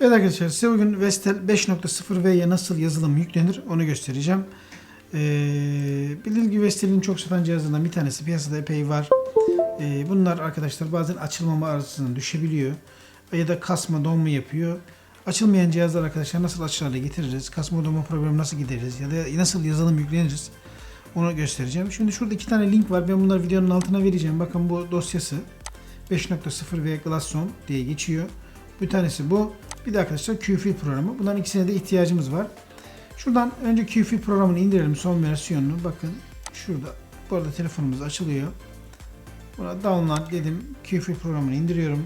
Evet arkadaşlar size bugün Vestel 5.0V'ye nasıl yazılım yüklenir onu göstereceğim. Ee, bildiğiniz gibi Vestel'in çok satan cihazlarından bir tanesi piyasada epey var. Ee, bunlar arkadaşlar bazen açılmama arızasından düşebiliyor. Ya da kasma donma yapıyor. Açılmayan cihazlar arkadaşlar nasıl açık hale getiririz? Kasma donma problemi nasıl gideririz? Ya da nasıl yazılım yükleniriz? Onu göstereceğim. Şimdi şurada iki tane link var. Ben bunları videonun altına vereceğim. Bakın bu dosyası 5.0V Glasson diye geçiyor. Bir tanesi bu. Bir de arkadaşlar QFill programı. Bunların ikisine de ihtiyacımız var. Şuradan önce QFill programını indirelim son versiyonunu. Bakın şurada. Bu arada telefonumuz açılıyor. Buna download dedim. QFill programını indiriyorum.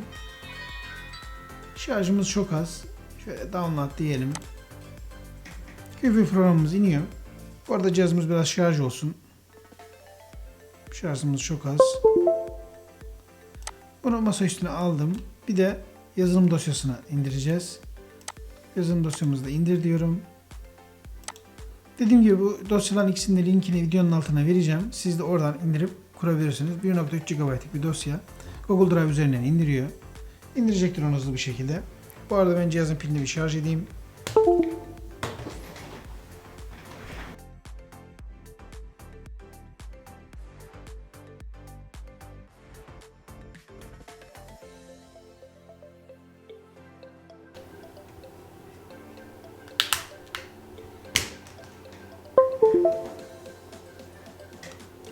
Şarjımız çok az. Şöyle download diyelim. QFill programımız iniyor. Bu arada cihazımız biraz şarj olsun. Şarjımız çok az. Bunu masa üstüne aldım. Bir de yazılım dosyasını indireceğiz. Yazılım dosyamızı da indir diyorum. Dediğim gibi bu dosyaların ikisinin de linkini videonun altına vereceğim. Siz de oradan indirip kurabilirsiniz. 1.3 GB'lık bir dosya. Google Drive üzerinden indiriyor. İndirecektir onu hızlı bir şekilde. Bu arada ben cihazın pilini bir şarj edeyim.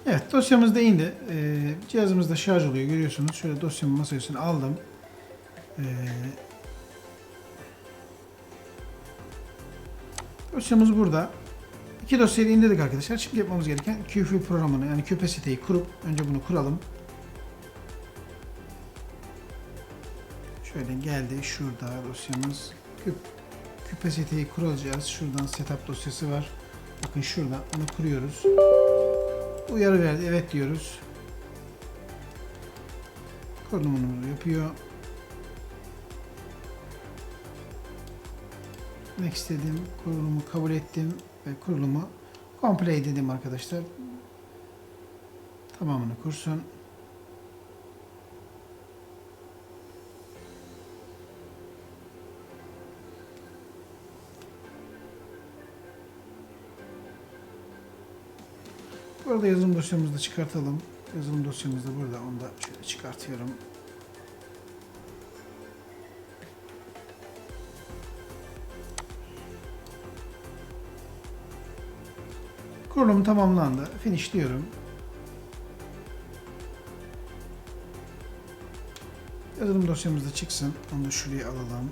Evet dosyamız da indi. Ee, cihazımız da şarj oluyor görüyorsunuz. Şöyle dosyamı masa üstüne aldım. Ee, dosyamız burada. İki dosyayı indirdik arkadaşlar. Şimdi yapmamız gereken QFill programını yani küpe siteyi kurup önce bunu kuralım. Şöyle geldi şurada dosyamız. Siteyi kuracağız. Şuradan setup dosyası var. Bakın şurada onu kuruyoruz. Uyarı verdi. Evet diyoruz. Kurulumunu yapıyor. Next dedim. Kurulumu kabul ettim. Ve kurulumu complete dedim arkadaşlar. Tamamını kursun. Bu arada yazılım dosyamızı da çıkartalım. Yazılım dosyamız da burada. Onu da şöyle çıkartıyorum. Kurulum tamamlandı. Finish diyorum. Yazılım dosyamız da çıksın. Onu da şuraya alalım.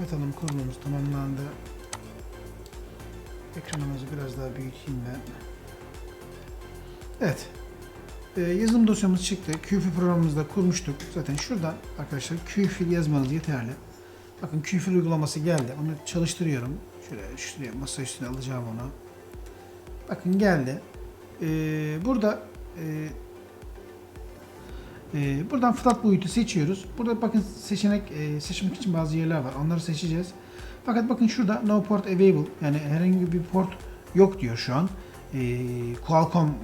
Ve kapatalım. Kurulumumuz tamamlandı. Ekranımızı biraz daha büyüteyim ben. Evet. Ee, yazılım dosyamız çıktı. QFill programımızı da kurmuştuk. Zaten şuradan arkadaşlar QFill yazmanız yeterli. Bakın QFill uygulaması geldi. Onu çalıştırıyorum. Şöyle şuraya masa üstüne alacağım onu. Bakın geldi. Ee, burada e, ee, buradan flat boyutu seçiyoruz. Burada bakın seçenek e, seçmek için bazı yerler var. Onları seçeceğiz. Fakat bakın şurada no port available yani herhangi bir port yok diyor şu an. Ee, Qualcomm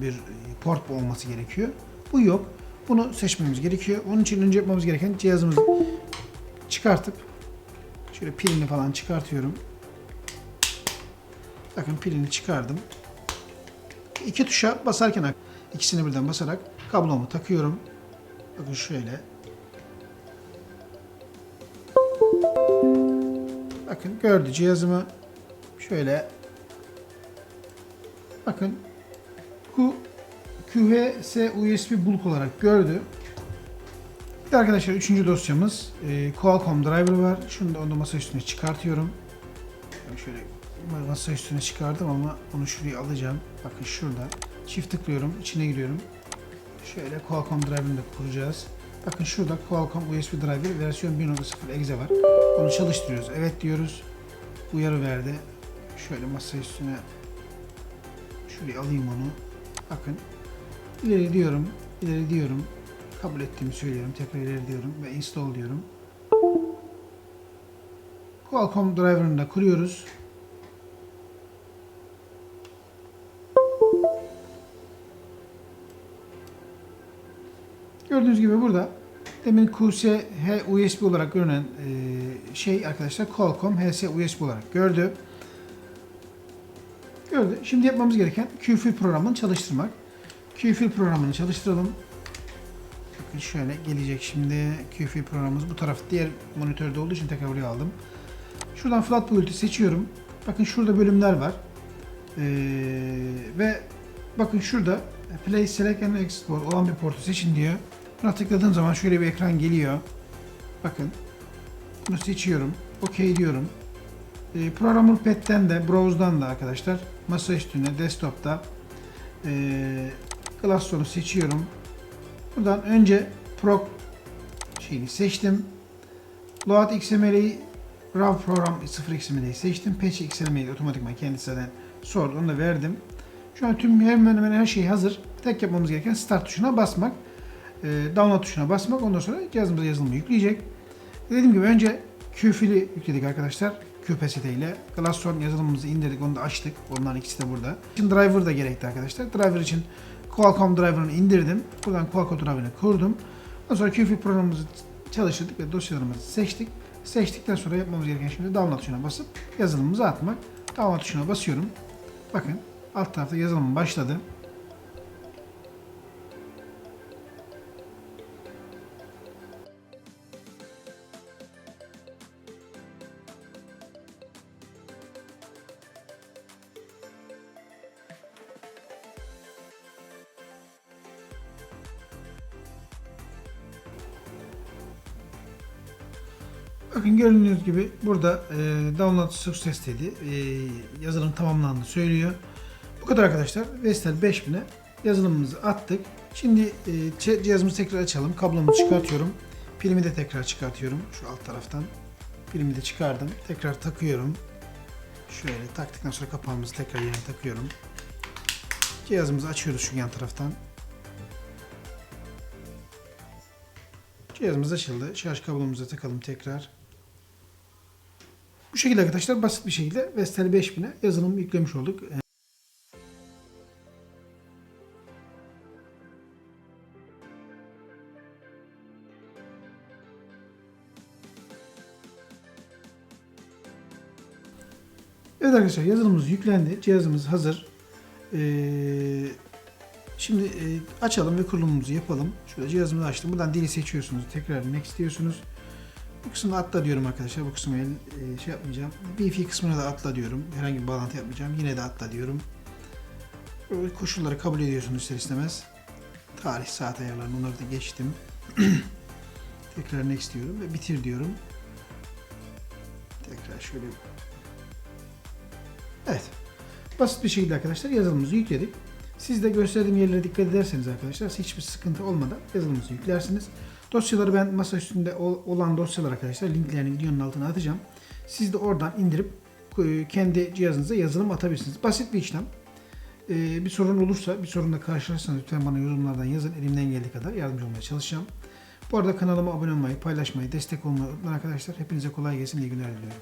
bir port olması gerekiyor. Bu yok. Bunu seçmemiz gerekiyor. Onun için önce yapmamız gereken cihazımızı çıkartıp şöyle pilini falan çıkartıyorum. Bakın pilini çıkardım. İki tuşa basarken ikisini birden basarak kablomu takıyorum. Bakın şöyle. Bakın gördü cihazımı. Şöyle. Bakın Q, QVS USB bulk olarak gördü. Bir arkadaşlar üçüncü dosyamız e, Qualcomm driver var. Şunu da onu masa üstüne çıkartıyorum. Yani şöyle masa üstüne çıkardım ama onu şuraya alacağım. Bakın şurada. Çift tıklıyorum. içine giriyorum. Şöyle Qualcomm driver'ını da kuracağız. Bakın şurada Qualcomm USB driver versiyon 1.0 exe var. Onu çalıştırıyoruz. Evet diyoruz. Uyarı verdi. Şöyle masa üstüne şuraya alayım onu. Bakın. İleri diyorum. ileri diyorum. Kabul ettiğimi söylüyorum. Tekrar ileri diyorum ve install diyorum. Qualcomm driver'ını da kuruyoruz. Gördüğünüz gibi burada demin QS H USB olarak görünen e, şey arkadaşlar Qualcomm HS USB olarak gördü. Gördü. Şimdi yapmamız gereken QFIL programını çalıştırmak. QFIL programını çalıştıralım. Bakın şöyle gelecek şimdi QFIL programımız bu taraf diğer monitörde olduğu için tekrar buraya aldım. Şuradan Flat Bullet'i seçiyorum. Bakın şurada bölümler var. Ee, ve bakın şurada Play Select and Export olan bir portu seçin diyor. Buna tıkladığım zaman şöyle bir ekran geliyor. Bakın. Bunu seçiyorum. OK diyorum. E, Programmer Pad'den de, Browse'dan da arkadaşlar masa üstüne, desktop'ta e, Glassstone'u seçiyorum. Buradan önce Pro şeyini seçtim. Load XML'i RAW program 0 XML'i seçtim. Patch XML'i otomatikman kendisi zaten sordu. Onu da verdim. Şu an tüm hemen hemen her şey hazır. Tek yapmamız gereken Start tuşuna basmak. E, download tuşuna basmak. Ondan sonra cihazımıza yazılımı yükleyecek. Dediğim gibi önce QFIL'i yükledik arkadaşlar. QPST ile. Glassstone yazılımımızı indirdik. Onu da açtık. Onların ikisi de burada. Şimdi driver da gerekti arkadaşlar. Driver için Qualcomm driver'ını indirdim. Buradan Qualcomm driver'ını kurdum. Ondan sonra QFIL programımızı çalıştırdık ve dosyalarımızı seçtik. Seçtikten sonra yapmamız gereken şimdi download tuşuna basıp yazılımımızı atmak. Download tuşuna basıyorum. Bakın alt tarafta yazılımım başladı. Bakın gördüğünüz gibi burada e, download success dedi. E, yazılım tamamlandı söylüyor. Bu kadar arkadaşlar. Vestel 5000'e yazılımımızı attık. Şimdi e, cihazımızı tekrar açalım. Kablomuzu çıkartıyorum. Pilimi de tekrar çıkartıyorum. Şu alt taraftan. Pilimi de çıkardım. Tekrar takıyorum. Şöyle taktıktan sonra kapağımızı tekrar yerine takıyorum. Cihazımızı açıyoruz şu yan taraftan. Cihazımız açıldı. Şarj kablomuza takalım tekrar. Bu şekilde arkadaşlar basit bir şekilde Vestel 5000'e yazılım yüklemiş olduk. Ee, Evet arkadaşlar yazılımımız yüklendi. Cihazımız hazır. Ee, şimdi e, açalım ve kurulumumuzu yapalım. Şurada cihazımızı açtım. Buradan dili seçiyorsunuz. Tekrar next diyorsunuz. Bu kısmını atla diyorum arkadaşlar. Bu kısmı e, şey yapmayacağım. Wi-Fi kısmına da atla diyorum. Herhangi bir bağlantı yapmayacağım. Yine de atla diyorum. Böyle koşulları kabul ediyorsunuz ister istemez. Tarih, saat ayarlarını onları da geçtim. Tekrar next diyorum ve bitir diyorum. Tekrar şöyle Evet. Basit bir şekilde arkadaşlar yazılımımızı yükledik. Siz de gösterdiğim yerlere dikkat ederseniz arkadaşlar hiçbir sıkıntı olmadan yazılımınızı yüklersiniz. Dosyaları ben masa üstünde ol- olan dosyalar arkadaşlar linklerini videonun altına atacağım. Siz de oradan indirip e, kendi cihazınıza yazılım atabilirsiniz. Basit bir işlem. E, Bir sorun olursa, bir sorunla karşılaşırsanız lütfen bana yorumlardan yazın. Elimden geldiği kadar yardımcı olmaya çalışacağım. Bu arada kanalıma abone olmayı, paylaşmayı, destek olmayı unutmayın arkadaşlar. Hepinize kolay gelsin, iyi günler diliyorum.